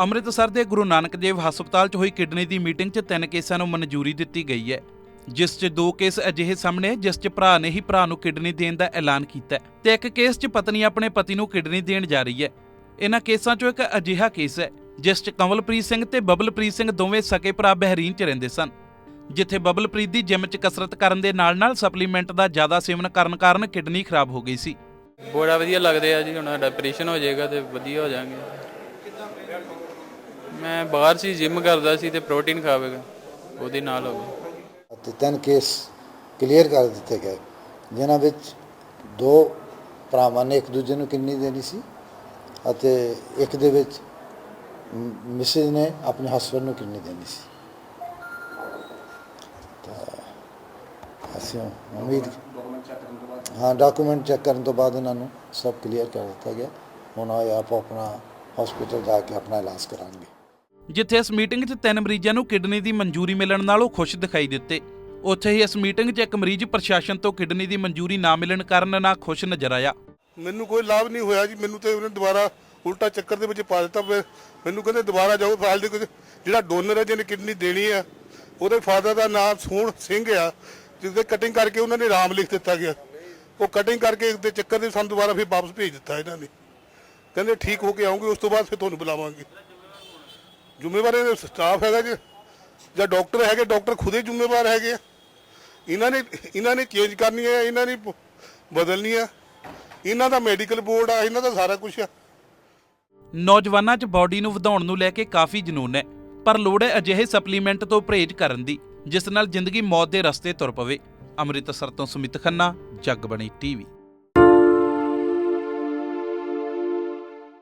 ਅੰਮ੍ਰਿਤਸਰ ਦੇ ਗੁਰੂ ਨਾਨਕ ਦੇਵ ਹਸਪਤਾਲ 'ਚ ਹੋਈ ਕਿਡਨੀ ਦੀ ਮੀਟਿੰਗ 'ਚ ਤਿੰਨ ਕੇਸਾਂ ਨੂੰ ਮਨਜ਼ੂਰੀ ਦਿੱਤੀ ਗਈ ਹੈ, ਜਿਸ 'ਚ ਦੋ ਕੇਸ ਅਜਿਹੇ ਸਾਹਮਣੇ ਜਿਸ 'ਚ ਭਰਾ ਨੇ ਹੀ ਭਰਾ ਨੂੰ ਕਿਡਨੀ ਦੇਣ ਦਾ ਐਲਾਨ ਕੀਤਾ ਹੈ ਤੇ ਇੱਕ ਕੇਸ 'ਚ ਪਤਨੀ ਆਪਣੇ ਪਤੀ ਨੂੰ ਕਿਡਨੀ ਦੇਣ ਜਾ ਰਹੀ ਹੈ। ਇਹਨਾਂ ਕੇਸਾਂ 'ਚੋਂ ਇੱਕ ਅਜਿਹਾ ਕੇਸ ਹੈ, ਜਿਸ 'ਚ ਕਮਲਪ੍ਰੀਤ ਸਿੰਘ ਤੇ ਬਬਲਪ੍ਰੀਤ ਸਿੰਘ ਦੋਵੇਂ ਸਕੇ ਭਰਾ ਬਹਿਰੀਨ 'ਚ ਰਹਿੰਦੇ ਸਨ, ਜਿੱਥੇ ਬਬਲਪ੍ਰੀਤ ਦੀ ਜਿਮ 'ਚ ਕਸਰਤ ਕਰਨ ਦੇ ਨਾਲ-ਨਾਲ ਸਪਲੀਮੈਂਟ ਦਾ ਜ਼ਿਆਦਾ ਸੇਵਨ ਕਰਨ ਕਾਰਨ ਕਿਡਨੀ ਖਰਾਬ ਹੋ ਗਈ ਸੀ। ਬੜਾ ਵਧੀਆ ਲੱਗਦੇ ਆ ਜੀ, ਹੁਣ ਸਾਡਾ ਆਪਰੇਸ਼ਨ ਹੋ ਜਾਏਗਾ ਤੇ ਵਧੀਆ ਹੋ ਜਾਾਂਗੇ ਮੈਂ ਬਾਹਰ ਸੀ ਜਿਮ ਕਰਦਾ ਸੀ ਤੇ ਪ੍ਰੋਟੀਨ ਖਾਵੇਗਾ। ਉਹਦੇ ਨਾਲ ਹੋ ਗਿਆ। ਅਤੇ ਤਿੰਨ ਕੇਸ ਕਲੀਅਰ ਕਰ ਦਿੱਤੇ ਗਏ, ਜਿਨ੍ਹਾਂ ਵਿੱਚ ਦੋ ਭਰਾਵਾਂ ਨੇ ਇੱਕ ਦੂਜੇ ਨੂੰ ਕਿੰਨੀ ਦੇਣੀ ਸੀ ਅਤੇ ਇੱਕ ਦੇ ਵਿੱਚ ਮਿਸਿਸ ਨੇ ਆਪਣੇ ਹਸਬੰਡ ਨੂੰ ਕਿੰਨੀ ਦੇਣੀ ਸੀ। ਤਾਂ ਅਸੀਂ ਉਮੀਦ ਹਾਂ ਡਾਕੂਮੈਂਟ ਚੈੱਕ ਕਰਨ ਤੋਂ ਬਾਅਦ ਇਹਨਾਂ ਨੂੰ ਸਭ ਕਲੀਅਰ ਕਰ ਦਿੱਤਾ ਗਿਆ। ਹੁਣ ਇਹ ਆਪ ਆਪਣਾ ਹਸਪੀਟਲ ਜਾ ਕੇ ਆਪਣਾ ਇਲਾਜ ਕਰਾਉਣਗੇ ਜਿੱਥੇ ਇਸ ਮੀਟਿੰਗ 'ਚ ਤਿੰਨ ਮਰੀਜ਼ਾਂ ਨੂੰ ਕਿਡਨੀ ਦੀ ਮਨਜ਼ੂਰੀ ਮਿਲਣ ਨਾਲ ਉਹ ਖੁਸ਼ ਦਿਖਾਈ ਦਿੱਤੇ। ਉੱਥੇ ਹੀ ਇਸ ਮੀਟਿੰਗ 'ਚ ਇੱਕ ਮਰੀਜ਼ ਪ੍ਰਸ਼ਾਸਨ ਤੋਂ ਕਿਡਨੀ ਦੀ ਮਨਜ਼ੂਰੀ ਨਾ ਮਿਲਣ ਕਾਰਨ ਨਾ ਖੁਸ਼ ਨਜ਼ਰ ਆਇਆ। ਮੈਨੂੰ ਕੋਈ ਲਾਭ ਨਹੀਂ ਹੋਇਆ ਜੀ ਮੈਨੂੰ ਤੇ ਉਹਨੇ ਦੁਬਾਰਾ ਉਲਟਾ ਚੱਕਰ ਦੇ ਵਿੱਚ ਪਾ ਦਿੱਤਾ ਫਿਰ ਮੈਨੂੰ ਕਹਿੰਦੇ ਦੁਬਾਰਾ ਜਾਓ ਫਾਈਲ ਦੇ ਕੁਝ- ਜਿਹੜਾ ਡੋਨਰ ਹੈ ਜਿਹਨੇ ਕਿਡਨੀ ਦੇਣੀ ਆ ਉਹਦੇ ਫਾਦਰ ਦਾ ਨਾਮ ਸੋਹਣ ਸਿੰਘ ਆ ਜਿਹਦੇ ਕਟਿੰਗ ਕਰਕੇ ਉਹਨਾਂ ਨੇ ਰਾਮ ਲਿਖ ਦਿੱਤਾ ਗਿਆ। ਉਹ ਕਟਿੰਗ ਕਰਕੇ ਦੇ ਚੱਕਰ ਦੇ ਸਾਨੂੰ ਦੁਬਾਰਾ ਫਿਰ ਵਾਪਸ ਭੇਜ ਦਿੱਤਾ ਇਹਨਾਂ ਨੇ। ਕਹਿੰਦੇ ਠੀਕ ਹੋ ਕੇ ਆਉਂਗੇ, ਉਸ ਤੋਂ ਬਾਅਦ ਫਿਰ ਤੁਹਾਨੂੰ ਬੁਲਾਵਾਂਗੇ। ਜ਼ਿੰਮੇਵਾਰ ਇਹ ਸਟਾਫ ਹੈਗਾ ਜੀ, ਜਾਂ ਡਾਕਟਰ ਹੈਗੇ ਡਾਕਟਰ ਖੁਦੇ ਜ਼ਿੰਮੇਵਾਰ ਹੈਗੇ ਆ। ਇਹਨਾਂ ਨੇ ਇਹਨਾਂ ਨੇ ਚੇਂਜ ਕਰਨੀ ਹੈ ਇਹਨਾਂ ਨੇ ਬ- ਬਦਲਣੀ ਹੈ ਇਹਨਾਂ ਦਾ ਮੈਡੀਕਲ ਬੋਰਡ ਆ, ਇਹਨਾਂ ਦਾ ਸਾਰਾ ਕੁਝ ਆ। ਨੌਜਵਾਨਾਂ 'ਚ ਬਾਡੀ ਨੂੰ ਵਧਾਉਣ ਨੂੰ ਲੈ ਕੇ ਕਾਫੀ ਜਨੂੰਨ ਹੈ, ਪਰ ਲੋੜ ਹੈ ਅਜਿਹੇ ਸਪਲੀਮੈਂਟ ਤੋਂ ਪਰਹੇਜ਼ ਕਰਨ ਦੀ, ਜਿਸ ਨਾਲ ਜ਼ਿੰਦਗੀ ਮੌਤ ਦੇ ਰਸਤੇ ਤੁਰ ਪਵੇ। ਅੰਮ੍ਰਿਤਸਰ ਤੋਂ ਸੁਮਿਤ ਖੰਨਾ ਜਗਬਣੀ ਟੀਵੀ।